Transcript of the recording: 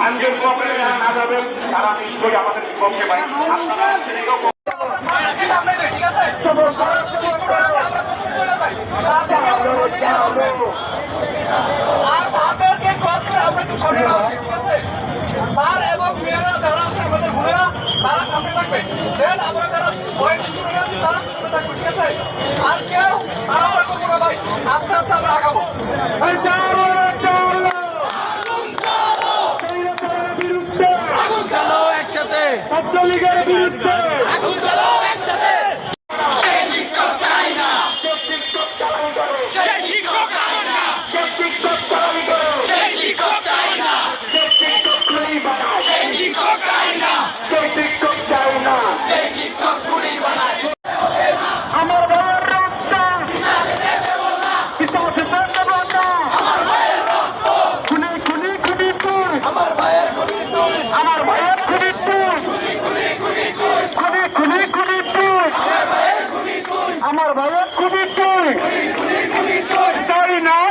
আইনদের পক্ষে যারা না যাবেন তারা নিশ্চয়ই আমাদের বিপক্ষে তারা তারা আছে আর কেউ তাড়াহুড়া করব ভাই। আস্তে আস্তে ছাত্রলীগের বিরুদ্ধে আমার ভাইয়ের খুবই চাই না